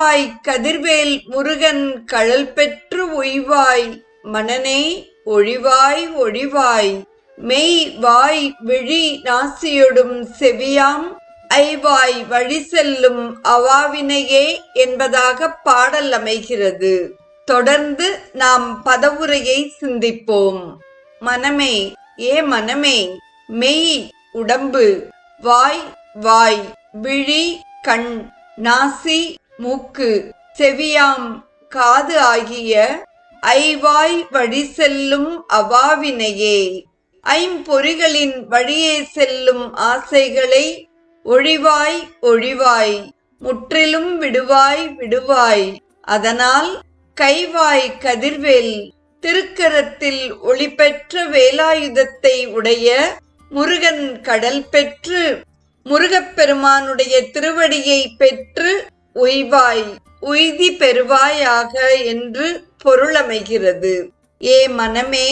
வாய் கதிர்வேல் முருகன் கழல் பெற்று உய்வாய் மனனே ஒழிவாய் ஒழிவாய். மெய் வாய் விழி நாசியொடும் செவியாம் ஐவாய் வழி செல்லும் அவாவினையே என்பதாக பாடல் அமைகிறது. தொடர்ந்து நாம் பதவுரையை சிந்திப்போம். மனமே ஏ மனமே மெய் உடம்பு வாய் வாய் விழி கண் நாசி மூக்கு. செவியாம் காது ஆகிய ஐவாய் வழி செல்லும் அவாவினையே. ஐம்பொறிகளின் வழியே செல்லும் ஆசைகளை ஒழிவாய் ஒழிவாய் முற்றிலும் விடுவாய் விடுவாய். அதனால் கைவாய் கதிர்வேல் திருக்கரத்தில் ஒளிபெற்ற வேலாயுதத்தை உடைய முருகன் கடல் பெற்று முருகப்பெருமானுடைய திருவடியை பெற்று உய்வாய் உய்தி பெறுவாயாக என்று பொருளமைகிறது. ஏ மனமே